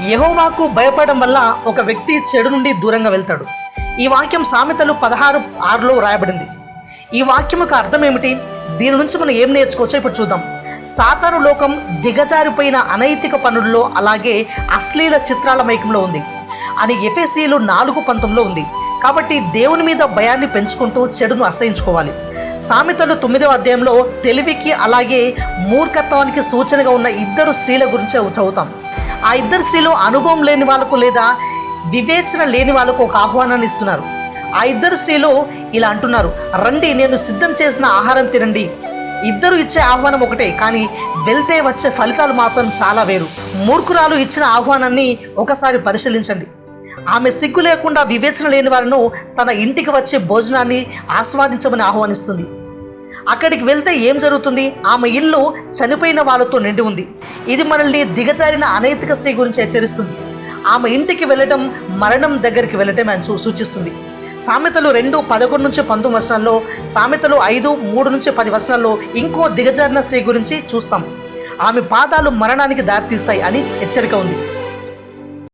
యహోవాకు భయపడడం వల్ల ఒక వ్యక్తి చెడు నుండి దూరంగా వెళ్తాడు. ఈ వాక్యం సామెతలు పదహారు ఆరులో రాయబడింది ఈ వాక్యం యొక్క అర్థం ఏమిటి? దీని నుంచి మనం ఏం నేర్చుకోవచ్చో ఇప్పుడు చూద్దాం. సాతాను లోకం దిగజారిపోయిన అనైతిక పనుల్లో అలాగే అశ్లీల చిత్రాల మైకంలో ఉంది. అని ఎఫ్ఎస్సీలు నాలుగు పంతంలో ఉంది. కాబట్టి దేవుని మీద భయాన్ని పెంచుకుంటూ చెడును అసహించుకోవాలి. సామెతలు తొమ్మిదవ అధ్యాయంలో తెలివికి అలాగే మూర్ఖత్వానికి సూచనగా ఉన్న ఇద్దరు స్త్రీల గురించి చదువుతాం. ఆ ఇద్దరు స్త్రీలు అనుభవం లేని వాళ్ళకు లేదా వివేచన లేని వాళ్ళకు ఒక ఆహ్వానాన్ని ఇస్తున్నారు. ఆ ఇద్దరు స్త్రీలు ఇలా అంటున్నారు రండి నేను సిద్ధం చేసిన ఆహారం తినండి. ఇద్దరు ఇచ్చే ఆహ్వానం ఒకటే కానీ వెళ్తే వచ్చే ఫలితాలు మాత్రం చాలా వేరు. మూర్ఖురాలు ఇచ్చిన ఆహ్వానాన్ని ఒకసారి పరిశీలించండి. ఆమె సిగ్గు లేకుండా వివేచన లేని వారిను తన ఇంటికి వచ్చే భోజనాన్ని ఆస్వాదించమని ఆహ్వానిస్తుంది. అక్కడికి వెళ్తే ఏం జరుగుతుంది? ఆమె ఇల్లు చనిపోయిన వాళ్ళతో నిండి ఉంది. ఇది మనల్ని దిగజారిన అనైతిక స్త్రీ గురించి హెచ్చరిస్తుంది. ఆమె ఇంటికి వెళ్ళటం మరణం దగ్గరికి వెళ్ళటం అని సూచిస్తుంది. సామెతలు రెండు పదకొండు నుంచి పంతొమ్మిది వర్షాల్లో సామెతలు ఐదు మూడు నుంచి పది వర్షాల్లో ఇంకో దిగజారిన స్త్రీ గురించి చూస్తాం. ఆమె పాదాలు మరణానికి దారితీస్తాయి అని హెచ్చరిక ఉంది.